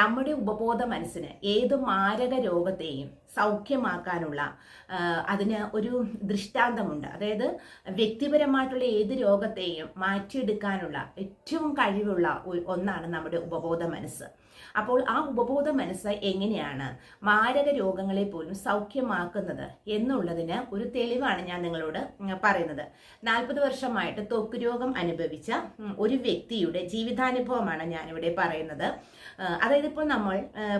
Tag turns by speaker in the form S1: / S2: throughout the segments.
S1: നമ്മുടെ ഉപബോധ മനസ്സിന് ഏത് മാരക രോഗത്തെയും സൗഖ്യമാക്കാനുള്ള അതിന് ഒരു ദൃഷ്ടാന്തമുണ്ട്. അതായത് വ്യക്തിപരമായിട്ടുള്ള ഏത് രോഗത്തെയും മാറ്റിയെടുക്കാനുള്ള ഏറ്റവും കഴിവുള്ള ഒന്നാണ് നമ്മുടെ ഉപബോധ മനസ്സ്. അപ്പോൾ ആ ഉപബോധ മനസ്സ് എങ്ങനെയാണ് മാരക രോഗങ്ങളെ പോലും സൗഖ്യമാക്കുന്നത് എന്നുള്ളതിന് ഒരു തെളിവാണ് ഞാൻ നിങ്ങളോട് പറയുന്നത്. നാൽപ്പത് വർഷമായിട്ട് ത്വക്ക് രോഗം അനുഭവിച്ച ഒരു വ്യക്തിയുടെ ജീവിതാനുഭവമാണ് ഞാനിവിടെ പറയുന്നത്. അതായത് ഇപ്പോൾ നമ്മൾ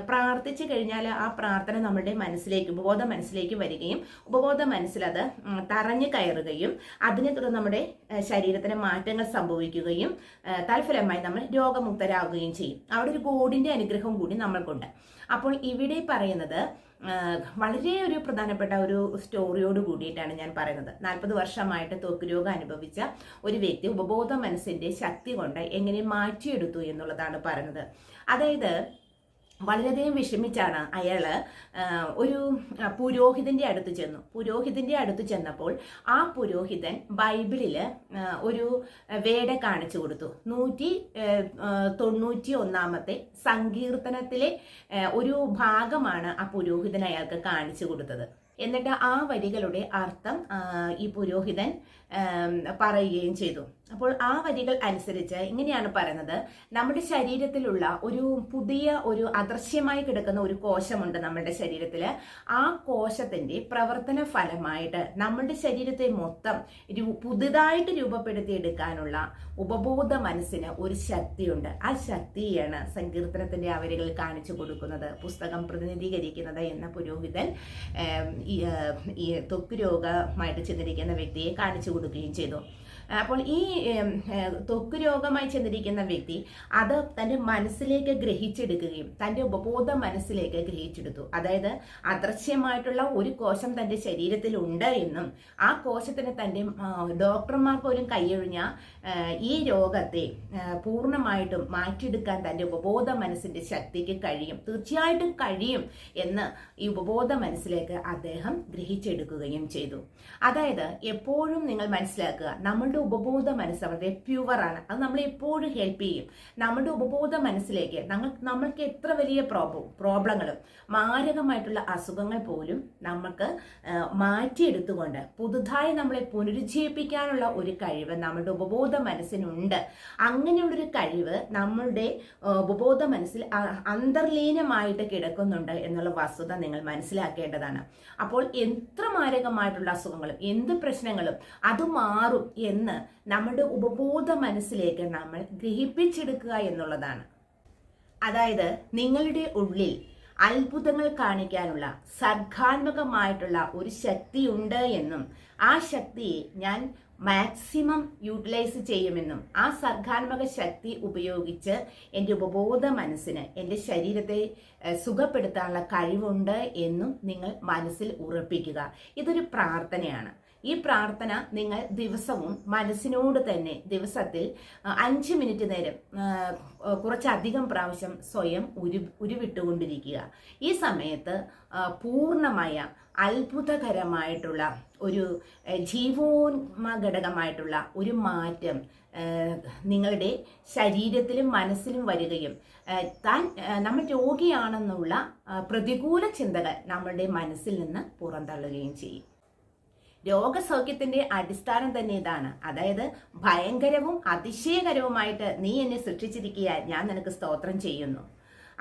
S1: പ്രാർത്ഥിച്ചു കഴിഞ്ഞാൽ ആ പ്രാർത്ഥന നമ്മുടെ മനസ്സിലേക്ക് ഉപബോധ മനസ്സിലേക്ക് വരികയും ഉപബോധ ഉം, തറഞ്ഞു കയറുകയും അതിനെ തുടർന്ന് നമ്മുടെ ശരീരത്തിന് മാറ്റങ്ങൾ സംഭവിക്കുകയും തൽഫലമായി നമ്മൾ രോഗമുക്തരാകുകയും ചെയ്യും. അവിടെ ഒരു ഗോഡിന്റെ അനുഗ്രഹം കൂടി നമ്മൾക്കുണ്ട്. അപ്പോൾ ഇവിടെ പറയുന്നത് വളരെ ഒരു പ്രധാനപ്പെട്ട ഒരു സ്റ്റോറിയോട് കൂടിയിട്ടാണ് ഞാൻ പറയുന്നത്. നാൽപ്പത് വർഷമായിട്ട് തോക്ക് രോഗം അനുഭവിച്ച ഒരു വ്യക്തി ഉപബോധ മനസ്സിന്റെ ശക്തി കൊണ്ട് എങ്ങനെ മാറ്റിയെടുത്തു എന്നുള്ളതാണ് പറയുന്നത്. അതായത് വളരെയധികം വിഷമിച്ചാണ് അയാൾ ആ, ഒരു പുരോഹിതന്റെ അടുത്ത് ചെന്നു. പുരോഹിതന്റെ അടുത്ത് ചെന്നപ്പോൾ ആ പുരോഹിതൻ ബൈബിളിൽ ഒരു വേട കാണിച്ചു കൊടുത്തു. നൂറ്റി തൊണ്ണൂറ്റി ഒന്നാമത്തെ സങ്കീർത്തനത്തിലെ ഒരു ഭാഗമാണ് ആ പുരോഹിതൻ അയാൾക്ക് കാണിച്ചു കൊടുത്തത്. എന്നിട്ട് ആ വരികളുടെ അർത്ഥം ഈ പുരോഹിതൻ പറയുകയും ചെയ്തു. അപ്പോൾ ആ വരികൾ അനുസരിച്ച് ഇങ്ങനെയാണ് പറയുന്നത്. നമ്മുടെ ശരീരത്തിലുള്ള ഒരു പുതിയ ഒരു അദൃശ്യമായി കിടക്കുന്ന ഒരു കോശമുണ്ട് നമ്മുടെ ശരീരത്തിൽ ആ കോശത്തിന്റെ പ്രവർത്തന ഫലമായിട്ട് നമ്മുടെ ശരീരത്തെ മൊത്തം പുതുതായിട്ട് രൂപപ്പെടുത്തിയെടുക്കാനുള്ള ഉപബോധ മനസ്സിന് ഒരു ശക്തിയുണ്ട്. ആ ശക്തിയാണ് സങ്കീർത്തനത്തിന്റെ ആ വരികൾ കാണിച്ചു കൊടുക്കുന്നത്. പുസ്തകം പ്രതിനിധീകരിക്കുന്നത് എന്ന പുരോഹിതൻ ഈ ത്വക്ക് രോഗമായിട്ട് ചെന്നിരിക്കുന്ന വ്യക്തിയെ കാണിച്ചു കൊടുക്കുകയും ചെയ്തു. അപ്പോൾ ഈ ത്വക്ക് രോഗമായി ചെന്നിരിക്കുന്ന വ്യക്തി അത് തന്റെ മനസ്സിലേക്ക് ഗ്രഹിച്ചെടുക്കുകയും തന്റെ ഉപബോധ മനസ്സിലേക്ക് ഗ്രഹിച്ചെടുത്തു. അതായത് അദൃശ്യമായിട്ടുള്ള ഒരു കോശം തന്റെ ശരീരത്തിലുണ്ട് എന്നും ആ കോശത്തിന് തന്റെ ഡോക്ടർമാർ പോലും കൈയൊഴിഞ്ഞ ഈ രോഗത്തെ പൂർണമായിട്ടും മാറ്റിയെടുക്കാൻ തന്റെ ഉപബോധ മനസ്സിന്റെ ശക്തിക്ക് കഴിയും. തീർച്ചയായിട്ടും കഴിയും എന്ന് ഈ ഉപബോധ മനസ്സിലേക്ക് അദ്ദേഹം ഗ്രഹിച്ചെടുക്കുകയും ചെയ്തു. അതായത് എപ്പോഴും നിങ്ങൾ മനസ്സിലാക്കുക നമ്മളുടെ ഉപബോധ മനസ്സ് വളരെ പ്യുവറാണ് അത് നമ്മളെ എപ്പോഴും ഹെൽപ്പ് ചെയ്യും. നമ്മുടെ ഉപബോധ മനസ്സിലേക്ക് നമ്മൾ നമ്മൾക്ക് എത്ര വലിയ പ്രോബ്ലം പ്രോബ്ലങ്ങളും മാരകമായിട്ടുള്ള അസുഖങ്ങൾ പോലും നമുക്ക് മാറ്റിയെടുത്തുകൊണ്ട് പുതുതായി നമ്മളെ പുനരുജ്ജീവിപ്പിക്കാനുള്ള ഒരു കഴിവ് നമ്മുടെ ഉപബോധ മനസ്സിനുണ്ട്. അങ്ങനെയുള്ളൊരു കഴിവ് നമ്മളുടെ ഉപബോധ മനസ്സിൽ അന്തർലീനമായിട്ട് കിടക്കുന്നുണ്ട് എന്നുള്ള വസ്തുത നിങ്ങൾ മനസ്സിലാക്കേണ്ടതാണ്. അപ്പോൾ എത്ര മാരകമായിട്ടുള്ള അസുഖങ്ങളും എന്ത് പ്രശ്നങ്ങളും അത് മാറും എന്ന് നമ്മുടെ ഉപബോധ മനസ്സിലേക്ക് നമ്മൾ ഗ്രഹിപ്പിച്ചെടുക്കുക എന്നുള്ളതാണ്. അതായത് നിങ്ങളുടെ ഉള്ളിൽ അത്ഭുതങ്ങൾ കാണിക്കാനുള്ള സർഗാത്മകമായിട്ടുള്ള ഒരു ശക്തിയുണ്ട് എന്നും ആ ശക്തിയെ ഞാൻ മാക്സിമം യൂട്ടിലൈസ് ചെയ്യുമെന്നും ആ സർഗാത്മക ശക്തി ഉപയോഗിച്ച് എന്റെ ഉപബോധ മനസ്സിന് എന്റെ ശരീരത്തെ സുഖപ്പെടുത്താനുള്ള കഴിവുണ്ട് എന്നും നിങ്ങൾ മനസ്സിൽ ഉറപ്പിക്കുക. ഇതൊരു പ്രാർത്ഥനയാണ്. ഈ പ്രാർത്ഥന നിങ്ങൾ ദിവസവും മനസ്സിനോട് തന്നെ ദിവസത്തിൽ അഞ്ച് മിനിറ്റ് നേരം കുറച്ചധികം പ്രാവശ്യം സ്വയം ഉരു ഉരുവിട്ടുകൊണ്ടിരിക്കുക. ഈ സമയത്ത് പൂർണമായ അത്ഭുതകരമായിട്ടുള്ള ഒരു ജീവോന്മ ഘടകമായിട്ടുള്ള ഒരു മാറ്റം നിങ്ങളുടെ ശരീരത്തിലും മനസ്സിലും വരികയും താൻ നമ്മൾ രോഗിയാണെന്നുള്ള പ്രതികൂല ചിന്തകൾ നമ്മളുടെ മനസ്സിൽ നിന്ന് പുറന്തള്ളുകയും ചെയ്യും. രോഗസൗഖ്യത്തിന്റെ അടിസ്ഥാനം തന്നെ ഇതാണ്. അതായത് ഭയങ്കരവും അതിശയകരവുമായിട്ട് നീ എന്നെ സൃഷ്ടിച്ചിരിക്കുക ഞാൻ നിനക്ക് സ്തോത്രം ചെയ്യുന്നു.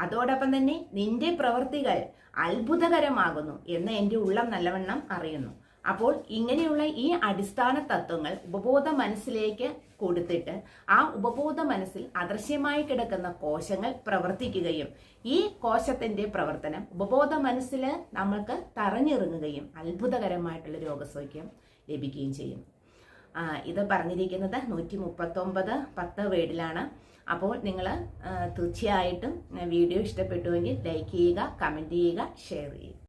S1: അതോടൊപ്പം തന്നെ നിന്റെ പ്രവൃത്തികൾ അത്ഭുതകരമാകുന്നു എന്ന് എന്റെ ഉള്ളം നല്ലവണ്ണം അറിയുന്നു. അപ്പോൾ ഇങ്ങനെയുള്ള ഈ അടിസ്ഥാന തത്വങ്ങൾ ഉപബോധ മനസ്സിലേക്ക് കൊടുത്തിട്ട് ആ ഉപബോധ മനസ്സിൽ അദൃശ്യമായി കിടക്കുന്ന കോശങ്ങൾ പ്രവർത്തിക്കുകയും ഈ കോശത്തിന്റെ പ്രവർത്തനം ഉപബോധ മനസ്സിൽ നമ്മൾക്ക് തറഞ്ഞിറങ്ങുകയും അത്ഭുതകരമായിട്ടുള്ള രോഗസൗഖ്യം ലഭിക്കുകയും ചെയ്യും. ഇത് പറഞ്ഞിരിക്കുന്നത് നൂറ്റി മുപ്പത്തൊമ്പത് പത്ത് വേർഡിലാണ്. അപ്പോൾ നിങ്ങൾ തീർച്ചയായിട്ടും വീഡിയോ ഇഷ്ടപ്പെട്ടുവെങ്കിൽ ലൈക്ക് ചെയ്യുക കമന്റ് ചെയ്യുക ഷെയർ ചെയ്യുക.